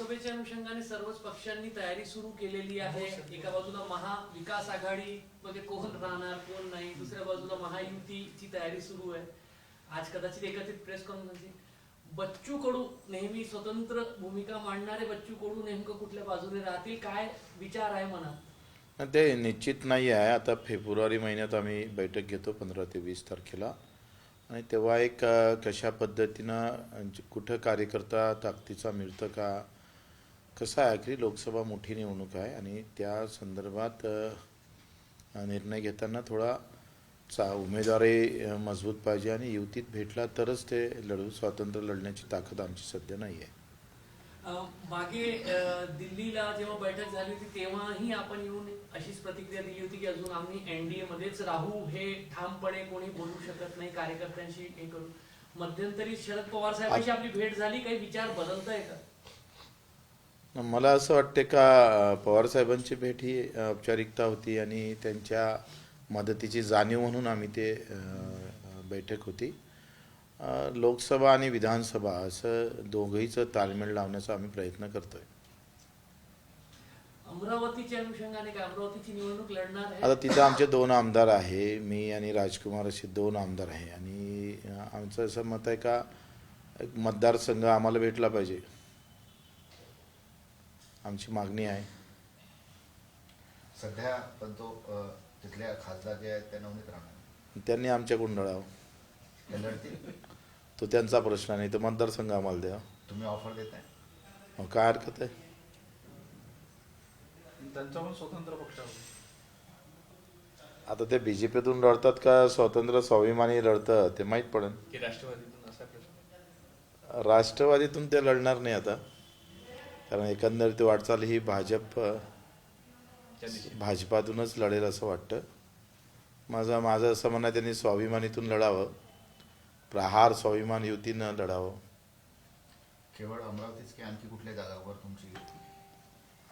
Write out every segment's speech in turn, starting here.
लोकसभेच्या अनुषंगाने सर्वच पक्षांनी तयारी सुरू केलेली आहे. एका बाजूला महाविकास आघाडी मध्ये कोण राहणार कोण नाही. दुसऱ्या बाजूला महायुतीची तयारी सुरू आहे. आज कदाचित एकत्रित प्रेस कॉन्फरन्स बच्चू कडू नेहमी स्वतंत्र भूमिका मांडणारे बच्चू कडू नेमकं कुठल्या बाजूने राहतील? काय विचार आहे मनात? ते निश्चित नाही आहे. आता फेब्रुवारी महिन्यात आम्ही बैठक घेतो पंधरा ते वीस तारखेला. आणि तेव्हा एक कशा पद्धतीनं कुठं कार्यकर्ता ताकदीचा मिळतं का कसं आहे की लोकसभा मोठी निवडणूक आहे आणि त्या संदर्भात निर्णय घेताना थोडा चा उमेदवारी मजबूत पाहिजे आणि युतीत भेटला तरच ते लढू स्वातंत्र्य लढण्याची ताकद आमची सध्या नाही आहे मागे दिल्लीला जेव्हा बैठक झाली होती तेव्हाही आपण येऊन अशीच प्रतिक्रिया दिली होती की अजून आम्ही एनडीए मध्येच राहू हे ठामपणे कोणी बोलू शकत नाही कार्यकर्त्यांशी हे करू. मध्यंतरी शरद पवार साहेबांची आपली भेट झाली काही विचार बदलत आहे का? मला असं वाटते का पवारसाहेबांची भेट ही औपचारिकता होती आणि त्यांच्या मदतीची जाणीव म्हणून आम्ही ते बैठक होती. लोकसभा आणि विधानसभा असं दोघंहीचं ताळमेळ लावण्याचा आम्ही प्रयत्न करतोय. अमरावतीच्या अनुषंगाने काय अमरावतीची निवडणूक लढणार आहे? आता तिथं आमचे दोन आमदार आहे मी आणि राजकुमार असे दोन आमदार आहे आणि आमचं असं मत आहे का एक मतदारसंघ आम्हाला भेटला पाहिजे. आमची मागणी आहे. सध्या पण तो तिथल्या खासदार जे आहेत त्या नवनीत राहणार त्यांनी आमच्या गुंडाळावं ते तो त्यांचा प्रश्न नाही तर मतदारसंघ आम्हाला द्या. तुम्ही ऑफर देताय? काय हरकत आहे? त्यांचा पण स्वतंत्र पक्ष आता ते बीजेपीतून लढतात का स्वतंत्र स्वाभिमानी लढतं ते माहीत पडेल. की राष्ट्रवादीतून असा प्रश्न राष्ट्रवादीतून ते लढणार नाही आता. कारण एकंदरीत वाटचाल ही भाजप. भाजपातूनच लढेल असं वाटतं. माझं माझं असं म्हणणं आहे त्यांनी स्वाभिमानीतून लढावं. प्रहार स्वाभिमान युतीनं लढावं. केवळ अमरावतीच की आणखी कुठल्या जागावर तुमची?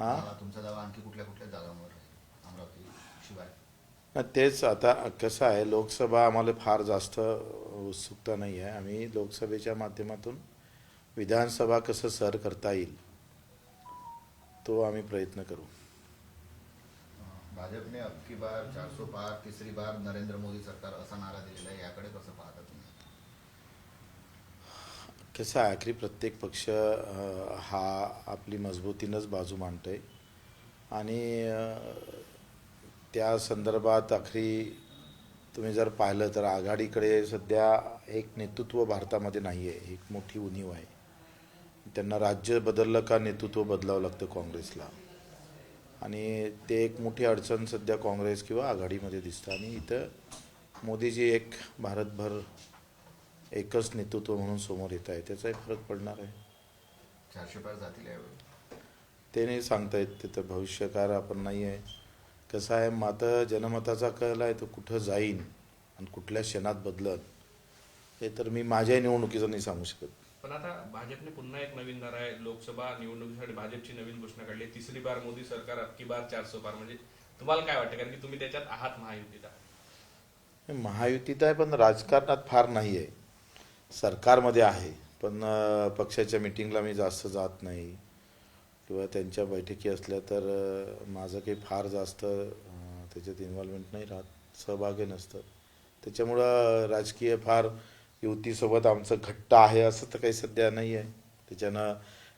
हां? तुमचा दावा आणखी कुठल्या कुठल्या जागांवर अमरावती शिवाय? तेच आता कसं आहे लोकसभा आम्हाला फार जास्त उत्सुकता नाही आहे आम्ही लोकसभेच्या माध्यमातून विधानसभा कसं सर करता येईल? तो आम्ही प्रयत्न करू. भाजपने अबकी बार चारसो पार तिसरी बार नरेंद्र मोदी सरकार असा नारा दिलेला आहे याकडे कसं पाहता तुम्ही? कसं आहे आखरी प्रत्येक पक्ष हा आपली मजबूतीनंच बाजू मांडतोय. आणि त्या संदर्भात आखरी तुम्ही जर पाहिलं तर आघाडीकडे सध्या एक नेतृत्व भारतामध्ये नाही आहे एक मोठी उणीव आहे. त्यांना राज्य बदललं का नेतृत्व बदलावं लागतं काँग्रेसला? आणि ते एक मोठी अडचण सध्या काँग्रेस किंवा आघाडीमध्ये दिसतं. आणि इथं मोदीजी एक भारतभर एकच नेतृत्व म्हणून समोर येत आहे. त्याचाही फरक पडणार आहे. चारशे पार जातील ते नाही सांगता येत तिथं भविष्यकार आपण नाही आहे. कसं आहे मात्र जनमताचा कल आहे तो कुठं जाईन आणि कुठल्या क्षणात बदलत हे तर मी माझ्या निवडणुकीचं नाही सांगू शकत. पण आता भाजपने पुन्हा एक नवीन धारा आहे. लोकसभा निवडणुकीसाठी भाजपची नवीन घोषणा काढली तिसरी बार मोदी सरकार अबकी बार चारसो पार म्हणजे तुम्हाला काय वाटतं? कारण की तुम्ही त्याच्यात आहात महायुतीत. महायुतीत आहे पण राजकारणात फार नाही आहे सरकारमध्ये आहे पण पक्षाच्या मिटिंगला मी जास्त जात नाही. किंवा त्यांच्या बैठकी असल्या तर माझं काही फार जास्त त्याच्यात इन्व्हॉल्वमेंट नाही राहत. सहभागी नसतं त्याच्यामुळं राजकीय फार युतीसोबत आमचं घट्ट आहे असं तर काही सध्या नाही आहे. त्याच्यानं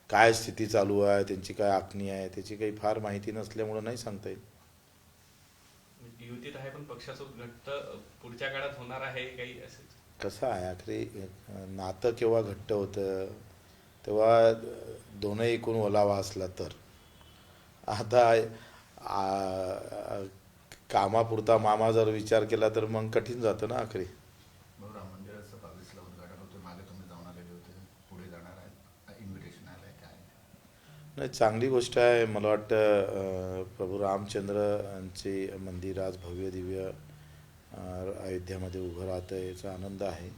काय स्थिती चालू आहे त्यांची काय आखणी आहे त्याची काही फार माहिती नसल्यामुळं नाही सांगता येईल युतीत आहे पण पक्षासोबत घट्ट पुढच्या काळात होणार आहे काही असं? कसं आहे आखरी नातं केव्हा घट्ट होतं? तेव्हा दोनही एकूण ओलावा असला तर. आता कामापुरता मामा जर विचार केला तर मग कठीण जातं ना आखरी भाऊ राम मंदिराचं बावीसला उद्घाटन होतं मागे तुम्ही जाऊन आलेले होते पुढे जाणार आहे इन्व्हिटेशन आलंय काय नाही चांगली गोष्ट आहे. मला वाटतं प्रभू रामचंद्र यांचे मंदिर आज भव्य दिव्य अयोध्यामध्ये उभं राहतं याचा आनंद आहे.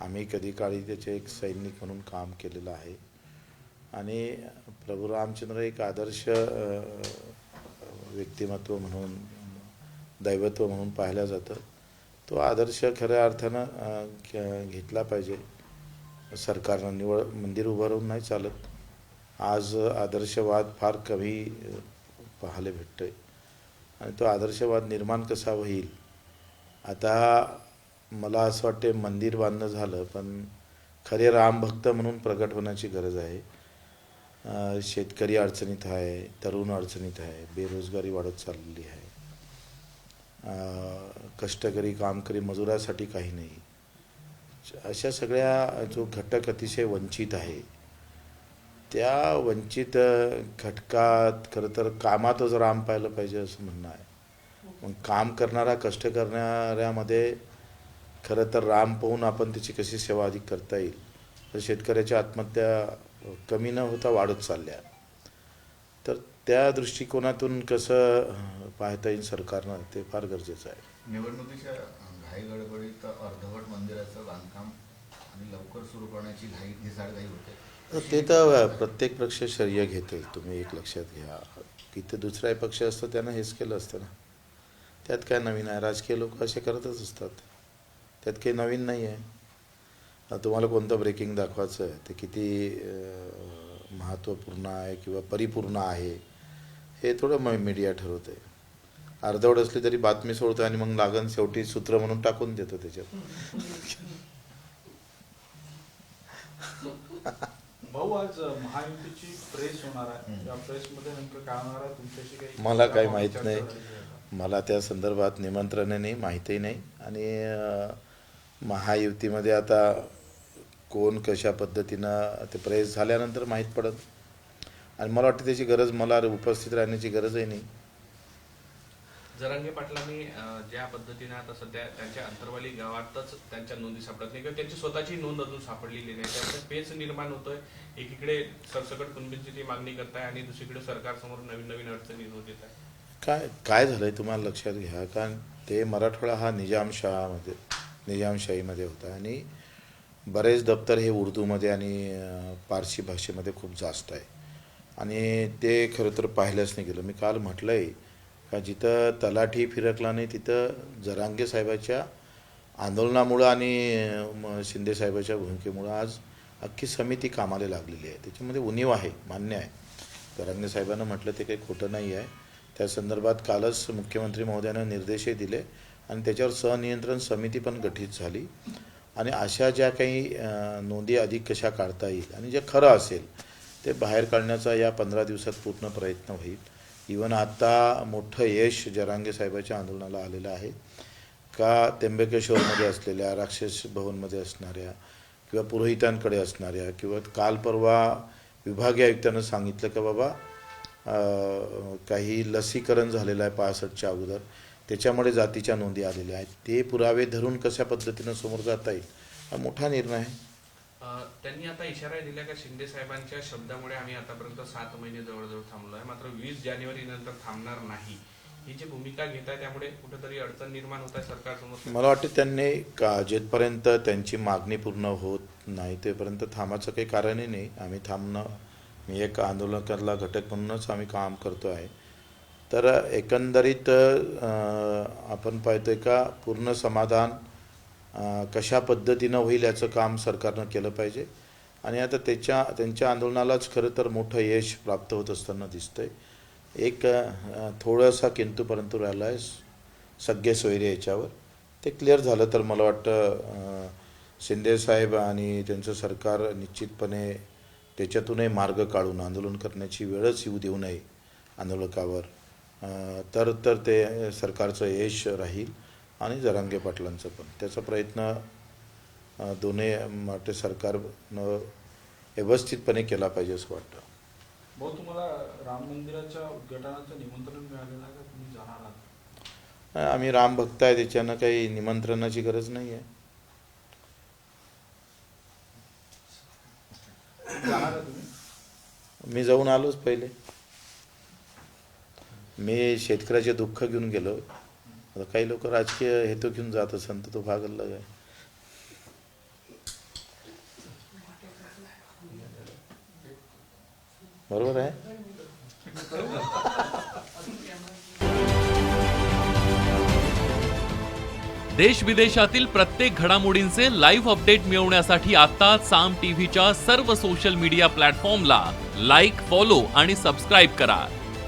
आम्ही कधी काळी त्याचे एक सैनिक म्हणून काम केलेलं आहे. आणि प्रभू रामचंद्र एक आदर्श व्यक्तिमत्व म्हणून दैवत्व म्हणून पाहिलं जातं. तो आदर्श खऱ्या अर्थानं घेतला पाहिजे. सरकारनं निवड मंदिर उभं राहून नाही चालत. आज आदर्शवाद फार कमी पाहायला भेटतो आहे आणि तो आदर्शवाद निर्माण कसा होईल? आता मला असं वाटते मंदिर बांधणं झालं पण खरे रामभक्त म्हणून प्रगट होण्याची गरज आहे. शेतकरी अडचणीत आहे तरुण अडचणीत आहे बेरोजगारी वाढत चाललेली आहे. कष्टकरी कामकरी मजुरासाठी काही नाही. अशा सगळ्या जो घटक अतिशय वंचित आहे त्या वंचित घटकात खरं तर कामातच राम पाहिलं पाहिजे असं म्हणणं आहे. मग काम करणारा कष्ट करणाऱ्यामध्ये खरं तर राम पाहून आपण त्याची कशी सेवा अधिक करता येईल? तर शेतकऱ्याच्या आत्महत्या कमी न होता वाढत चालल्या. तर त्या दृष्टिकोनातून कसं पाहता येईल सरकारनं ते फार गरजेचं आहे. निवडणुकीच्या घाई गडबडीत अर्धवट मंदिराचं बांधकाम आणि लवकर सुरू करण्याची घाई घिसाडघाई होते. ते तर प्रत्येक पक्ष श्रेय घेते तुम्ही एक लक्षात घ्या. इथे दुसरा पक्ष असतो त्यानं हेच केलं असतं ना. त्यात काय नवीन आहे? राजकीय लोक असे करतच असतात. त्यात काही नवीन नाही आहे. तुम्हाला कोणतं ब्रेकिंग दाखवायचं आहे? ते किती महत्त्वपूर्ण आहे किंवा परिपूर्ण आहे? हे थोडं म मीडिया ठरवतं आहे. अर्धवट असली तरी बातमी सोडतं आणि मग लागण शेवटी सूत्र म्हणून टाकून देतं त्याच्यात. भाऊ आज महायुतीची प्रेस होणार आहे. प्रेसमध्ये नेमकं काय होणार आहे तुमच्याशी काही मला काही माहीत नाही. मला त्या संदर्भात निमंत्रण नाही माहितीही नाही. आणि महायुतीमध्ये आता कोण कशा पद्धतीनं ते प्रेस झाल्यानंतर माहीत पडत. आणि मला वाटतं त्याची गरज मला उपस्थित राहण्याची गरजही नाही. जरांगे पाटलांनी ज्या पद्धतीने आता सध्या त्यांच्या अंतरवाली गावातच त्यांच्या नोंदी सापडत नाही किंवा त्यांची स्वतःची नोंद अजून सापडलेली नाही. त्यामुळे पेच निर्माण होतोय. एकीकडे सरसकट कुणबीची ती मागणी करताय आणि दुसरीकडे सरकारसमोर नवीन नवीन अडचणी येऊन येत आहे काय काय झालंय तुम्हाला लक्षात घ्या कारण ते मराठवाडा हा निजामशाहामध्ये निजामशाहीमध्ये होता आणि बरेच दप्तर हे उर्दूमध्ये आणि पारसी भाषेमध्ये खूप जास्त आहे. आणि ते खरं तर पाहिलंच नाही गेलं. मी काल म्हटलं आहे का जिथं तलाठी फिरकला नाही तिथं जरांगे साहेबाच्या आंदोलनामुळं आणि म- शिंदे साहेबाच्या भूमिकेमुळं आज अख्खी समिती कामाला लागलेली आहे. त्याच्यामध्ये उणीव आहे मान्य आहे. जरांगे साहेबांना म्हटलं ते काही खोटं नाही आहे. त्या संदर्भात कालच मुख्यमंत्री महोदयानं निर्देशही दिले आणि त्याच्यावर सहनियंत्रण समिती पण गठीत झाली. आणि अशा ज्या काही नोंदी अधिक कशा काढता येईल आणि जे खरं असेल ते बाहेर काढण्याचा या पंधरा दिवसात पूर्ण प्रयत्न होईल. इवन आत्ता मोठं यश जरांगे साहेबाच्या आंदोलनाला आलेलं आहे. का त्र्यंबकेश्वरमध्ये असलेल्या राक्षस भवनमध्ये असणाऱ्या किंवा पुरोहितांकडे असणाऱ्या किंवा काल परवा विभागीय आयुक्तानं सांगितलं का बाबा काही लसीकरण झालेलं आहे पासष्टच्या अगोदर त्याच्यामुळे जातीच्या नोंदी आलेल्या आहेत. ते पुरावे धरून कशा पद्धतीनं समोर जाता येईल हा मोठा निर्णय आहे. त्यांनी आता इशारा दिला का शिंदे साहेबांच्या शब्दामुळे आम्ही आतापर्यंत सात महिने जवळजवळ थांबलो आहे. मात्र वीस जानेवारी नंतर थांबणार नाही. ही जी भूमिका घेत आहे त्यामुळे कुठेतरी अडचण निर्माण होत आहे सरकारसमोर. मला वाटतं त्यांनी का जेथपर्यंत त्यांची मागणी पूर्ण होत नाही तेपर्यंत थांबायचं काही कारणही नाही. आम्ही थांबणं मी एक आंदोलकातला घटक म्हणूनच आम्ही काम करतो आहे. तर एकंदरीत आपण पाहतोय का पूर्ण समाधान कशा पद्धतीनं होईल याचं काम सरकारनं केलं पाहिजे. आणि आता त्याच्या त्यांच्या आंदोलनालाच खरं तर मोठं यश प्राप्त होत असताना दिसतंय. एक थोडासा किंतू परंतु राहिला आहे सगळे सोयरे याच्यावर. ते क्लिअर झालं तर मला वाटतं शिंदेसाहेब शिंदे साहेब आणि त्यांचं सरकार निश्चितपणे त्याच्यातूनही मार्ग काढून आंदोलन करण्याची वेळच येऊ देऊ नये आंदोलकावर. तर तर ते सरकारचं यश राहील. आणि जरांगे पाटलांचं पण. त्याचा प्रयत्न दोन्ही वाटे सरकारनं व्यवस्थितपणे केला पाहिजे असं वाटतं. भाऊ तुम्हाला राम मंदिराच्या उद्घाटनाचं निमंत्रण मिळालेलं आहे का? तुम्ही जाणार आहात. आम्ही राम भक्त आहे त्याच्यानं काही निमंत्रणाची गरज नाही आहे मी जाऊन आलोच पहिले. मी शेतकऱ्याचे दुःख घेऊन गेलो. आता काही लोक राजकीय हेतू घेऊन जात असेल तर तो भाग अलग आहे. बरोबर आहे? देश विदेशातील प्रत्येक घडामोडींचे लाईव्ह अपडेट मिळवण्यासाठी आता साम टीव्हीच्या सर्व सोशल मीडिया प्लॅटफॉर्मला लाईक फॉलो आणि सबस्क्राईब करा.